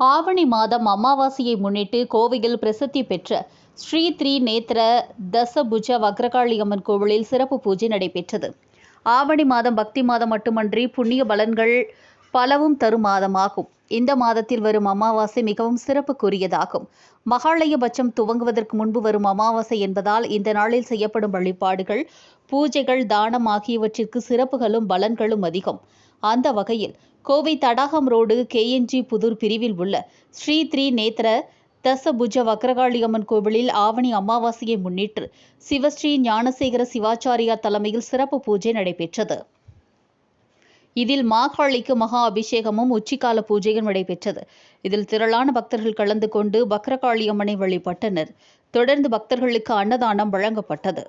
ஆவணி மாதம் அமாவாசையை முன்னிட்டு கோவையில் பிரசித்தி பெற்ற ஸ்ரீ த்ரீ நேத்திர தசபுஜ வக்ரகாளி அம்மன் கோவிலில் சிறப்பு பூஜை நடைபெற்றது. ஆவணி மாதம் பக்தி மாதம் மட்டுமன்றி புண்ணிய பலன்கள் பலவும் தரும் மாதமாகும். இந்த மாதத்தில் வரும் அமாவாசை மிகவும் சிறப்புக்குரியதாகும். மகாலயபட்சம் துவங்குவதற்கு முன்பு வரும் அமாவாசை என்பதால் இந்த நாளில் செய்யப்படும் வழிபாடுகள் பூஜைகள் தானம் ஆகியவற்றிற்கு சிறப்புகளும் பலன்களும் அதிகம். அந்த வகையில் கோவை தடாகம் ரோடு கேஎன்ஜி புதூர் பிரிவில் உள்ள ஸ்ரீ த்ரீ நேத்திர தசபுஜ வக்ரகாளி அம்மன் கோவிலில் ஆவணி அமாவாசையை முன்னிட்டு சிவஸ்ரீ ஞானசேகர சிவாச்சாரியார் தலைமையில் சிறப்பு பூஜை நடைபெற்றது. இதில் மாகாளிக்கு மகா அபிஷேகமும் உச்சிக்கால பூஜையும் நடைபெற்றது. இதில் திரளான பக்தர்கள் கலந்து கொண்டு பக்ரகாளி அம்மனை வழிபட்டனர். தொடர்ந்து பக்தர்களுக்கு அன்னதானம் வழங்கப்பட்டது.